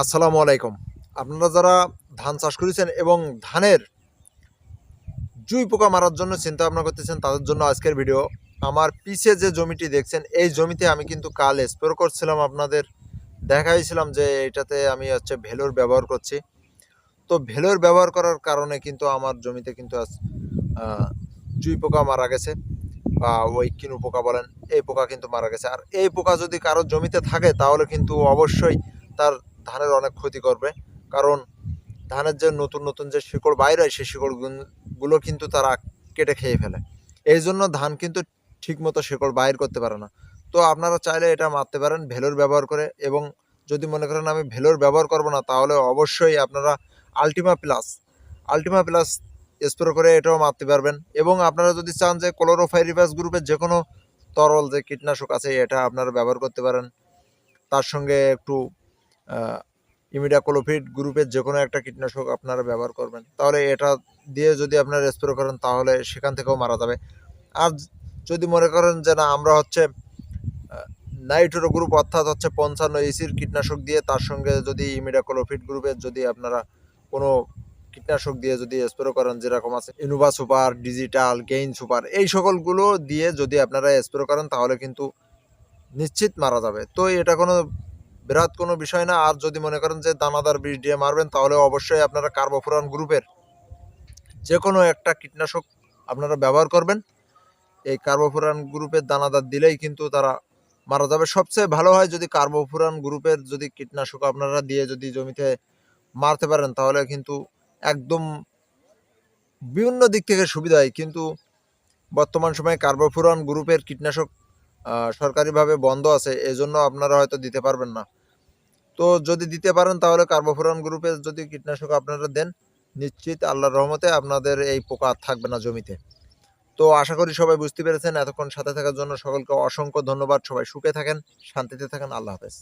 আসসালামু আলাইকুম। আপনারা যারা ধান চাষ করেছেন এবং ধানের জুই পোকা মারার জন্য চিন্তা ভাবনা করতেছেন, তাদের জন্য আজকের ভিডিও। আমার পিছে যে জমিটি দেখছেন, এই জমিতে আমি কিন্তু কাল স্প্রে করছিলাম আপনাদের, দেখাইছিলাম যে এটাতে আমি হচ্ছে ভেলোর ব্যবহার করছি। তো ভেলোর ব্যবহার করার কারণে কিন্তু আমার জমিতে কিন্তু আজ জুই পোকা মারা গেছে, বা ওই কিনু পোকা বলেন, এই পোকা কিন্তু মারা গেছে। আর এই পোকা যদি কারোর জমিতে থাকে, তাহলে কিন্তু অবশ্যই তার ধানের অনেক ক্ষতি করবে। কারণ ধানের যে নতুন নতুন যে শিকড় বাইর হয়, সেই শিকড়গুলো কিন্তু তারা কেটে খেয়ে ফেলে। এই জন্য ধান কিন্তু ঠিকমতো শিকড় বাইর করতে পারে না। তো আপনারা চাইলে এটা মারতে পারেন, ভেলোর ব্যবহার করে এবং যদি মনে করেন আমি ভেলোর ব্যবহার করব না, তাহলে অবশ্যই আপনারা Ultima plus Ultima plus spray করে এটাও মারতে পারবেন। এবং আপনারা যদি চান যে ক্লোরোফাইরিফাস গ্রুপের যে কোনো তরল যে কীটনাশক আছে, এটা আপনারা ব্যবহার করতে পারেন। তার সঙ্গে একটু ইমিডাকোলোফিড গ্রুপের যে কোনো একটা কীটনাশক আপনারা ব্যবহার করবেন। তাহলে এটা দিয়ে যদি আপনারা স্প্রে করেন, তাহলে সেখান থেকেও মারা যাবে। আর যদি মনে করেন যে না, আমরা হচ্ছে নাইট্রো গ্রুপ অর্থাৎ হচ্ছে পঞ্চান্ন ইসির কীটনাশক দিয়ে, তার সঙ্গে যদি ইমিডাকোলোফিড গ্রুপের যদি আপনারা কোনো কীটনাশক দিয়ে যদি স্প্রে করেন, যেরকম আছে Innova super digital gain super এই সকলগুলো দিয়ে যদি আপনারা স্প্রে করেন, তাহলে কিন্তু নিশ্চিত মারা যাবে। তো এটা কোনো বিরাট কোনো বিষয় না। আর যদি মনে করেন যে দানাদার বীজ দিয়ে মারবেন, তাহলে অবশ্যই আপনারা কার্বোফোরান গ্রুপের যে কোনো একটা কীটনাশক আপনারা ব্যবহার করবেন। এই কার্বোফোরান গ্রুপের দানাদার দিলেই কিন্তু তারা মারা যাবে। সবচেয়ে ভালো হয় যদি কার্বোফোরান গ্রুপের যদি কীটনাশক আপনারা দিয়ে যদি জমিতে মারতে পারেন, তাহলে কিন্তু একদম বিভিন্ন দিক থেকে সুবিধা হয় কিন্তু বর্তমান সময়ে কার্বোফোরান গ্রুপের কীটনাশক সরকারিভাবে বন্ধ আছে, এজন্য আপনারা হয়তো দিতে পারবেন না। তো যদি দিতে পারেন, তাহলে কার্বোফোরান গ্রুপে যদি কীটনাশক আপনারা দেন, নিশ্চিত আল্লাহর রহমতে আপনাদের এই পোকা থাকবে না জমিতে। তো আশা করি সবাই বুঝতে পেরেছেন। এতক্ষণ সাথে থাকার জন্য সকলকে অসংখ্য ধন্যবাদ। সবাই সুখে থাকেন, শান্তিতে থাকেন। আল্লাহ হাফেজ।